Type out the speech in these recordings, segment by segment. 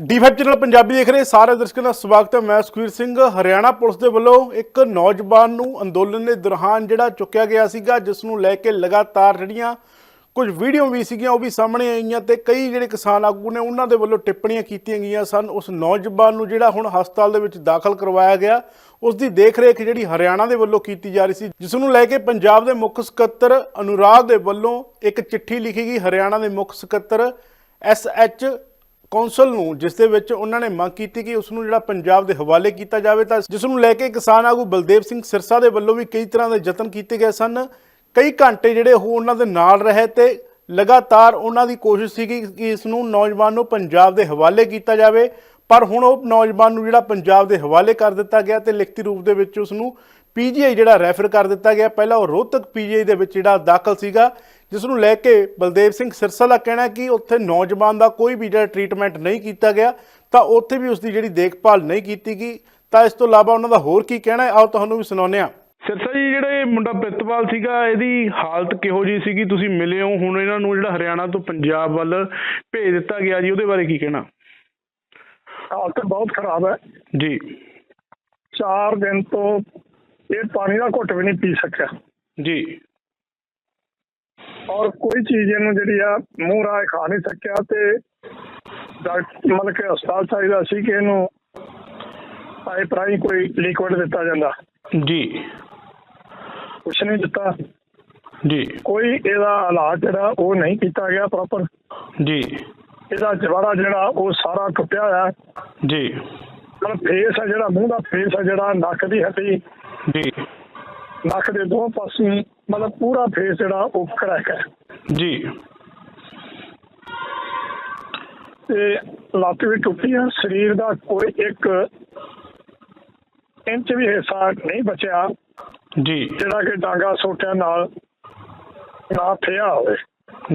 Defect channel Punjabi ਦੇਖ ਰਹੇ ਸਾਰੇ ਦਰਸ਼ਕਾਂ ਦਾ ਸਵਾਗਤ ਹੈ। ਮੈਂ ਸੁਖਵੀਰ ਸਿੰਘ, ਹਰਿਆਣਾ ਪੁਲਿਸ ਦੇ ਵੱਲੋਂ ਇੱਕ ਨੌਜਵਾਨ ਨੂੰ ਅੰਦੋਲਨ ਦੇ ਦੌਰਾਨ ਜਿਹੜਾ ਚੁੱਕਿਆ ਗਿਆ ਸੀਗਾ, ਜਿਸ ਨੂੰ ਲੈ ਕੇ ਲਗਾਤਾਰ ਜਿਹੜੀਆਂ ਕੁਝ ਵੀਡੀਓ ਵੀ ਸੀਗੀਆਂ, ਉਹ ਵੀ ਸਾਹਮਣੇ ਆਈਆਂ ਤੇ ਕਈ ਜਿਹੜੇ ਕਿਸਾਨ ਆਗੂ ਨੇ, ਉਹਨਾਂ ਦੇ ਵੱਲੋਂ ਟਿੱਪਣੀਆਂ ਕੀਤੀਆਂ ਗਈਆਂ ਸਨ। ਉਸ ਨੌਜਵਾਨ ਨੂੰ ਜਿਹੜਾ ਹੁਣ ਹਸਪਤਾਲ ਦੇ ਵਿੱਚ ਦਾਖਲ ਕਰਵਾਇਆ ਗਿਆ, ਉਸ ਦੀ ਦੇਖਰੇਖ ਜਿਹੜੀ ਹਰਿਆਣਾ ਦੇ ਵੱਲੋਂ ਕੀਤੀ ਜਾ ਰਹੀ ਸੀ, ਜਿਸ ਨੂੰ ਲੈ ਕੇ ਪੰਜਾਬ ਦੇ ਮੁੱਖ ਸਕੱਤਰ ਅਨੁਰਾਗ ਦੇ ਵੱਲੋਂ ਇੱਕ ਚਿੱਠੀ ਲਿਖੀ ਗਈ। ਹਰਿਆਣਾ ਦੇ ਮੁੱਖ ਸਕੱਤਰ ਐਸ ਐਚ ਕੌਂਸਲ ਨੂੰ, ਜਿਸ ਦੇ ਵਿੱਚ ਉਹਨਾਂ ਨੇ ਮੰਗ ਕੀਤੀ ਕਿ ਉਸ ਨੂੰ ਜਿਹੜਾ ਪੰਜਾਬ ਦੇ ਹਵਾਲੇ ਕੀਤਾ ਜਾਵੇ, ਤਾਂ ਜਿਸ ਨੂੰ ਲੈ ਕੇ ਕਿਸਾਨ ਆਗੂ ਬਲਦੇਵ ਸਿੰਘ ਸਿਰਸਾ ਦੇ ਵੱਲੋਂ ਵੀ ਕਈ ਤਰ੍ਹਾਂ ਦੇ ਯਤਨ ਕੀਤੇ ਗਏ ਸਨ। ਕਈ ਘੰਟੇ ਜਿਹੜੇ ਉਹ ਉਹਨਾਂ ਦੇ ਨਾਲ ਰਹੇ ਤੇ ਲਗਾਤਾਰ ਉਹਨਾਂ ਦੀ ਕੋਸ਼ਿਸ਼ ਸੀ ਕਿ ਇਸ ਨੂੰ ਨੌਜਵਾਨ ਨੂੰ ਪੰਜਾਬ ਦੇ ਹਵਾਲੇ ਕੀਤਾ ਜਾਵੇ। ਪਰ ਹੁਣ ਉਹ ਨੌਜਵਾਨ ਨੂੰ ਜਿਹੜਾ ਪੰਜਾਬ ਦੇ ਹਵਾਲੇ ਕਰ ਦਿੱਤਾ ਗਿਆ ਤੇ ਲਿਖਤੀ ਰੂਪ ਦੇ ਵਿੱਚ ਉਸ ਨੂੰ ਪੀਜੀਆਈ ਜਿਹੜਾ ਰੈਫਰ ਕਰ ਦਿੱਤਾ ਗਿਆ ਪਹਿਲਾਂ ਉਹ ਰੋਹਤਕ ਪੀਜੀਆਈ ਦੇ ਵਿੱਚ ਜਿਹੜਾ ਦਾਖਲ ਸੀਗਾ ਜਿਸ ਨੂੰ ਲੈ ਕੇ ਬਲਦੇਵ ਸਿੰਘ ਸਿਰਸਾ ਦਾ ਕਹਿਣਾ ਕਿ ਉੱਥੇ ਨੌਜਵਾਨ ਦਾ ਕੋਈ ਵੀ ਜਿਹੜਾ ਟ੍ਰੀਟਮੈਂਟ ਨਹੀਂ ਕੀਤਾ ਗਿਆ ਤਾਂ ਉੱਥੇ ਵੀ ਉਸ ਦੀ ਜਿਹੜੀ ਦੇਖਭਾਲ ਨਹੀਂ ਕੀਤੀ ਗਈ। ਤਾਂ ਇਸ ਤੋਂ ਇਲਾਵਾ ਉਹਨਾਂ ਦਾ ਹੋਰ ਕੀ ਕਹਿਣਾ ਹੈ? ਆਓ ਤੁਹਾਨੂੰ ਵੀ ਸੁਣਾਉਂਦੇ ਹਾਂ। ਸਿਰਸਾ ਜੀ ਜਿਹੜਾ ਇਹ ਮੁੰਡਾ ਪ੍ਰਿਤਪਾਲ ਸੀਗਾ ਇਹਦੀ ਹਾਲਤ ਕਿਹੋ ਜੀ ਸੀਗੀ? ਤੁਸੀਂ ਮਿਲੇ ਹੋ ਹੁਣ ਇਹਨਾਂ ਨੂੰ ਜਿਹੜਾ ਹਰਿਆਣਾ ਤੋਂ ਪੰਜਾਬ ਵੱਲ ਭੇਜ ਦਿੱਤਾ ਗਿਆ ਜੀ ਉਹਦੇ ਬਾਰੇ ਕੀ ਕਹਿਣਾ? ਹਾਲਤ ਬਹੁਤ ਖਰਾਬ ਹੈ। ਜੀ। 4 ਦਿਨ ਤੋਂ ਇਹ ਪਾਣੀ ਦਾ ਘੁੱਟ ਵੀ ਨਹੀਂ ਪੀ ਸਕਿਆ। ਜੀ। ਔਰ ਕੋਈ ਚੀਜ਼ ਇਹਨੂੰ ਜਿਹੜੀ ਆ ਮੂੰਹ ਰਾਹ ਖਾ ਨਹੀਂ ਸਕਿਆ ਤੇ ਡਾਕਟਰ ਮਤਲਬ ਕਿ ਹਸਪਤਾਲ ਚਾਹੀਦਾ ਸੀ ਕਿ ਇਹਨੂੰ ਪਾਈਪ ਰਾਹੀਂ ਕੋਈ ਲਿਕਵਿਡ ਦਿੱਤਾ ਜਾਂਦਾ। ਜੀ। ਕੁਛ ਨਹੀਂ ਦਿੱਤਾ। ਜੀ। ਕੋਈ ਇਹਦਾ ਇਲਾਜ ਜਿਹੜਾ ਉਹ ਨਹੀਂ ਕੀਤਾ ਗਿਆ ਪ੍ਰੋਪਰ ਜੀ। ਇਹਦਾ ਜਵਾੜਾ ਜਿਹੜਾ ਉਹ ਸਾਰਾ ਟੁੱਟਿਆ ਹੋਇਆ। ਜੀ। ਮਤਲਬ ਫੇਸ ਹੈ ਜਿਹੜਾ ਮੂੰਹ ਦਾ ਫੇਸ ਹੈ ਜਿਹੜਾ ਨੱਕ ਦੀ ਹੱਡੀ। ਜੀ। ਨੱਕ ਦੇ ਦੋ ਪਾਸੇ ਮਤਲਬ ਪੂਰਾ ਫੇਸ ਜਿਹੜਾ ਉਹ ਕਰੈਕ ਹੈ ਜੀ। ਤੇ ਲੱਤ ਵੀ ਟੁੱਟੀ ਆ ਸਰੀਰ ਦਾ ਕੋਈ ਇੱਕ ਇੰਚ ਵੀ ਹਿੱਸਾ ਨਹੀਂ ਬਚਿਆ। ਜੀ। ਜਿਹੜਾ ਕਿ ਡਾਂਗਾ ਸੋਟਿਆਂ ਨਾਲ ਨਾ ਥਿਆ ਹੋਵੇ।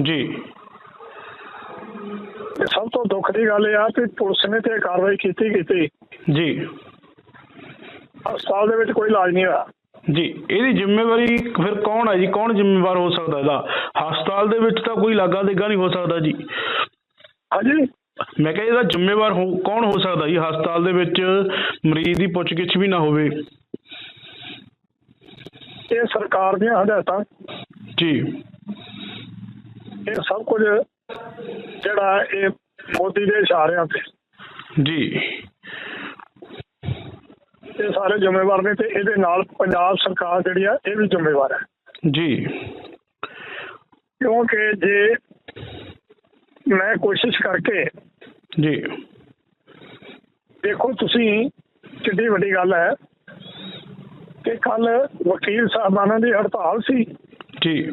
ਜੀ। ਸਭ ਤੋਂ ਦੁੱਖ ਦੀ ਗੱਲ ਇਹ ਆ ਕਿ ਪੁਲਿਸ ਨੇ ਤੇ ਕਾਰਵਾਈ ਕੀਤੀ ਕੀਤੀ ਜੀ। ਹਸਪਤਾਲ ਦੇ ਵਿੱਚ ਕੋਈ ਇਲਾਜ ਨਹੀਂ ਹੋਇਆ। ਜੀ ਇਹਦੀ ਜ਼ਿੰਮੇਵਾਰੀ ਫਿਰ ਕੌਣ ਹੈ ਜੀ? ਕੌਣ ਜ਼ਿੰਮੇਵਾਰ ਹੋ ਸਕਦਾ ਇਹਦਾ? ਹਸਪਤਾਲ ਦੇ ਵਿੱਚ ਤਾਂ ਕੋਈ ਲਾਗਾ ਦੇਗਾ ਨਹੀਂ ਹੋ ਸਕਦਾ ਜੀ। ਹਾਂਜੀ। ਮੈਂ ਕਿਹਾ ਇਹਦਾ ਜ਼ਿੰਮੇਵਾਰ ਕੌਣ ਹੋ ਸਕਦਾ ਜੀ? ਹਸਪਤਾਲ ਦੇ ਵਿੱਚ ਮਰੀਜ਼ ਦੀ ਪੁੱਛਗਿੱਛ ਵੀ ਨਾ ਹੋਵੇ। ਇਹ ਸਰਕਾਰ ਦੀਆਂ ਹਦਾਇਤਾਂ। ਜੀ। ਇਹ ਸਭ ਕੁਝ ਜਿਹੜਾ ਇਹ ਮੋਦੀ ਦੇ ਇਸ਼ਾਰਿਆਂ ਤੇ। ਜੀ। ਇਹ ਸਾਰੇ ਜ਼ਿੰਮੇਵਾਰ ਨੇ ਤੇ ਇਹਦੇ ਨਾਲ ਪੰਜਾਬ ਸਰਕਾਰ ਜਿਹੜੀ ਆ ਇਹ ਵੀ ਜ਼ਿੰਮੇਵਾਰ ਹੈ। ਜੀ। ਕਿਉਂਕਿ ਜੇ ਮੈਂ ਕੋਸ਼ਿਸ਼ ਕਰਕੇ ਜੀ। ਦੇਖੋ ਤੁਸੀਂ ਕਿੰਨੀ ਵੱਡੀ ਗੱਲ ਹੈ ਕਿ ਕੱਲ ਵਕੀਲ ਸਾਹਿਬਾਨਾਂ ਦੀ ਹੜਤਾਲ ਸੀ। ਜੀ।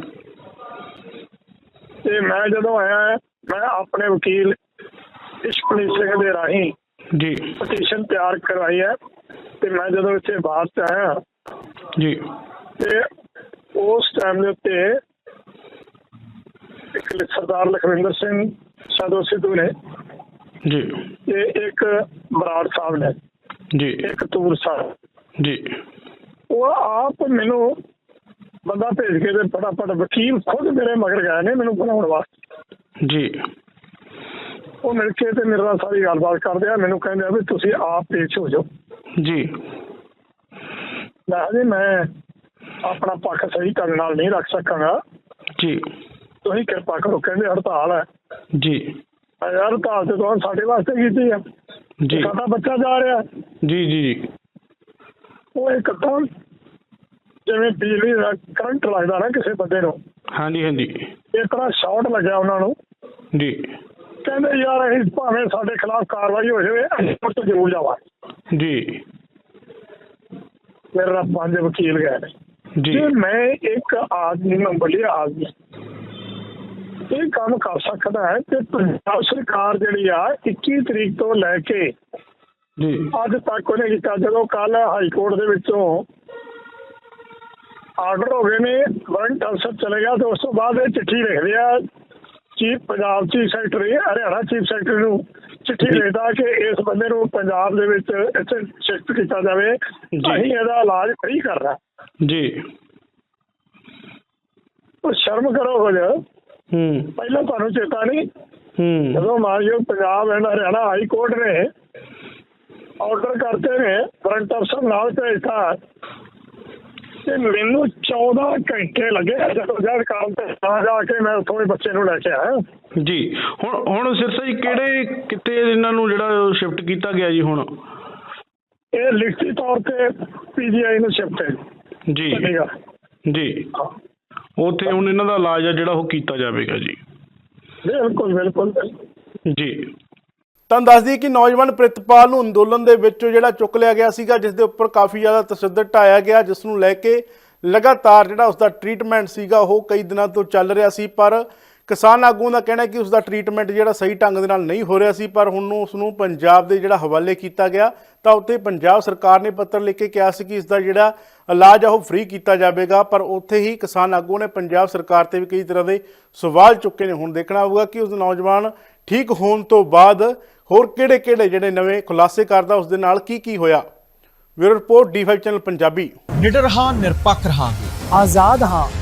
ਤੇ ਮੈਂ ਜਦੋਂ ਆਇਆ ਮੈਂ ਆਪਣੇ ਵਕੀਲ ਇਸ਼ਪਨੀ ਸਿੰਘ ਦੇ ਰਾਹੀਂ ਜੀ। ਪਟੀਸ਼ਨ ਤਿਆਰ ਕਰਵਾਈ ਹੈ। ਤੇ ਮੈਂ ਜਦੋਂ ਇੱਥੇ ਬਾਅਦ ਚ ਆਇਆ ਜੀ। ਤੇ ਉਸ ਟਾਈਮ ਦੇ ਉੱਤੇ ਇੱਕ ਸਰਦਾਰ ਲਖਵਿੰਦਰ ਸਿੰਘ ਸਾਧੂ ਸਿੱਧੂ ਨੇ ਜੀ। ਤੇ ਇੱਕ ਬਰਾੜ ਸਾਹਿਬ ਨੇ ਜੀ। ਇੱਕ ਤੂਰ ਸਾਹਿਬ। ਜੀ। ਉਹ ਆਪ ਮੈਨੂੰ ਬੰਦਾ ਭੇਜ ਕੇ ਤੇ ਫਟਾਫਟ ਵਕੀਲ ਖੁਦ ਮੇਰੇ ਮਗਰ ਗਏ ਨੇ ਮੈਨੂੰ ਬਣਾਉਣ ਵਾਸਤੇ। ਜੀ। ਉਹ ਮਿਲ ਕੇ ਤੇ ਮੇਰੇ ਨਾਲ ਸਾਰੀ ਗੱਲਬਾਤ ਕਰਦੇ ਆ ਮੈਨੂੰ ਕਹਿੰਦੇ ਆ ਵੀ ਤੁਸੀਂ ਆਪ ਪੇਸ਼ ਹੋ ਜਾਓ। ਜੀ। ਮੈਂ ਮੈਂ ਆਪਣਾ ਪੱਖ ਸਹੀ ਢੰਗ ਨਾਲ ਨਹੀਂ ਰੱਖ ਸਕਾਂਗਾ। ਜੀ। ਤੁਸੀਂ ਕਿਰਪਾ ਕਰੋ ਕਹਿੰਦੇ ਹੜਤਾਲ ਹੈ। ਜੀ। ਹੜਤਾਲ ਤੇ ਤੁਹਾਨੂੰ ਸਾਡੇ ਵਾਸਤੇ ਕੀਤੀ ਆ ਜੀ। ਸਾਡਾ ਬੱਚਾ ਜਾ ਰਿਹਾ। ਜੀ ਜੀ ਜੀ। ਉਹ ਇੱਕਦਮ ਜਿਵੇਂ ਬਿਜਲੀ ਦਾ ਕਰੰਟ ਲੱਗਦਾ ਨਾ ਕਿਸੇ ਬੰਦੇ ਨੂੰ ਹਾਂਜੀ ਹਾਂਜੀ। ਇਸ ਤਰ੍ਹਾਂ ਸ਼ਾਰਟ ਲੱਗਿਆ ਉਹਨਾਂ ਨੂੰ। ਜੀ। ਕਹਿੰਦੇ ਯਾਰ ਅਸੀਂ ਭਾਵੇਂ ਸਾਡੇ ਖਿਲਾਫ ਕਾਰਵਾਈ ਹੋ ਜਾਵੇ ਅਸੀਂ ਜ਼ਰੂਰ ਜਾਵਾਂਗੇ। ਜੀ। ਮੇਰੇ ਨਾਲ ਪੰਜ ਵਕੀਲ ਗਏ ਨੇ। ਜੀ। ਮੈਂ ਇੱਕ ਆਦਮੀ ਨੂੰ ਬੜੀ ਆਦਮੀ। ਇਹ ਕੰਮ ਕਰ ਸਕਦਾ ਹੈ ਤੇ ਪੰਜਾਬ ਸਰਕਾਰ ਜਿਹੜੀ ਆ 21 ਤਰੀਕ ਤੋਂ ਲੈ ਕੇ ਜੀ। ਅੱਜ ਤੱਕ ਉਹਨੇ ਕੀਤਾ। ਜਦੋਂ ਕੱਲ ਹਾਈ ਕੋਰਟ ਦੇ ਵਿੱਚੋਂ ਆਰਡਰ ਹੋ ਗਏ ਨੇ ਵਾਰੰਟ ਅਫਸਰ ਚਲੇ ਗਿਆ ਤੇ ਉਸ ਤੋਂ ਬਾਅਦ ਇਹ ਚਿੱਠੀ ਲਿਖਦੇ ਆ chief Punjab chief secretary Haryana chief secretary ਨੂੰ ਚਿੱਠੀ ਲਿਖਦਾ ਕਿ ਇਸ ਬੰਦੇ ਨੂੰ ਪੰਜਾਬ ਦੇ ਵਿੱਚ ਇੱਥੇ ਸ਼ਿਫਟ ਕੀਤਾ ਜਾਵੇ ਅਸੀਂ ਇਹਦਾ ਇਲਾਜ ਫ੍ਰੀ ਕਰਨਾ ਜੀ। ਉਹ ਸ਼ਰਮ ਕਰੋ ਹੋ ਜਾ ਹੂੰ। ਪਹਿਲਾਂ ਤੁਹਾਨੂੰ ਚੇਤਾ ਨਹੀਂ? ਹੂੰ। ਜਦੋਂ ਮਾਨਯੋਗ Punjab and Haryana high court ਨੇ ਆਰਡਰ ਕਰਤੇ ਨੇ ਵਾਰੰਟ ਅਫਸਰ ਨਾਲ ਭੇਜਤਾ। ਤੇ ਮੈਨੂੰ 14 ਘੰਟੇ ਲੱਗੇ ਜਦੋਂ ਜਦ ਕੰਮ ਤੇ ਆ ਜਾ ਕੇ ਮੈਂ ਉੱਥੋਂ ਹੀ ਬੱਚੇ ਨੂੰ ਲੈ ਕੇ ਆਇਆ। ਜੀ ਹੁਣ ਹੁਣ ਸਿਰਸਾ ਜੀ ਕਿਹੜੇ ਕਿਤੇ ਇਹਨਾਂ ਨੂੰ ਜਿਹੜਾ ਸ਼ਿਫਟ ਕੀਤਾ ਗਿਆ ਜੀ ਹੁਣ? ਇਹ ਲਿਖਤੀ ਤੌਰ ਤੇ ਪੀਜੀਆਈ ਨੂੰ ਸ਼ਿਫਟ ਹੈ। ਜੀ। ਜੀ। ਉੱਥੇ ਹੁਣ ਇਹਨਾਂ ਦਾ ਇਲਾਜ ਆ ਜਿਹੜਾ ਉਹ ਕੀਤਾ ਜਾਵੇਗਾ ਜੀ। ਬਿਲਕੁਲ ਬਿਲਕੁਲ। ਜੀ। ਤੁਹਾਨੂੰ ਦੱਸ ਦਈਏ ਕਿ ਨੌਜਵਾਨ ਪ੍ਰਿਤਪਾਲ ਨੂੰ ਅੰਦੋਲਨ ਦੇ ਵਿੱਚ ਜਿਹੜਾ ਚੁੱਕ ਲਿਆ ਗਿਆ ਸੀਗਾ, ਜਿਸ ਦੇ ਉੱਪਰ ਕਾਫੀ ਜ਼ਿਆਦਾ ਤਸ਼ੱਦਦ ਢਾਇਆ ਗਿਆ, ਜਿਸ ਨੂੰ ਲੈ ਕੇ ਲਗਾਤਾਰ ਜਿਹੜਾ ਉਸ ਦਾ ਟ੍ਰੀਟਮੈਂਟ ਸੀਗਾ, ਉਹ ਕਈ ਦਿਨਾਂ ਤੋਂ ਚੱਲ ਰਿਹਾ ਸੀ, ਪਰ ਕਿਸਾਨ ਆਗੂਆਂ ਦਾ ਕਹਿਣਾ ਹੈ ਕਿ ਉਸ ਦਾ ਟ੍ਰੀਟਮੈਂਟ ਜਿਹੜਾ ਸਹੀ ਢੰਗ ਦੇ ਨਾਲ ਨਹੀਂ ਹੋ ਰਿਹਾ ਸੀ ਪਰ ਹੁਣ ਉਸ ਨੂੰ ਪੰਜਾਬ ਦੇ ਜਿਹੜਾ ਹਵਾਲੇ ਕੀਤਾ ਗਿਆ ਤਾਂ ਉੱਥੇ ਪੰਜਾਬ ਸਰਕਾਰ ਨੇ ਪੱਤਰ ਲਿਖ ਕੇ ਕਿਹਾ ਸੀ ਕਿ ਇਸ ਦਾ ਜਿਹੜਾ ਇਲਾਜ ਆ ਉਹ ਫ੍ਰੀ ਕੀਤਾ ਜਾਵੇਗਾ। ਪਰ ਉੱਥੇ ਹੀ ਕਿਸਾਨ ਆਗੂਆਂ ਨੇ ਪੰਜਾਬ ਸਰਕਾਰ ਤੇ ਵੀ ਕਈ ਤਰ੍ਹਾਂ ਦੇ ਸਵਾਲ ਚੁੱਕੇ ਨੇ। ਹੁਣ ਦੇਖਣਾ ਹੋਊਗਾ ਕਿ ਉਸ ਨੌਜਵਾਨ ਠੀਕ ਹੋਣ ਤੋਂ ਬਾਅਦ ਹੋਰ ਕਿਹੜੇ-ਕਿਹੜੇ ਜਿਹੜੇ ਨਵੇਂ ਖੁਲਾਸੇ ਕਰਦਾ ਉਸ ਦੇ ਨਾਲ ਕੀ ਕੀ ਹੋਇਆ? Bureau report D five channel Punjabi. ਨਿਡਰ ਹਾਂ ਨਿਰਪੱਖ ਰਹਾਂਗੇ। ਆਜ਼ਾਦ ਹਾਂ।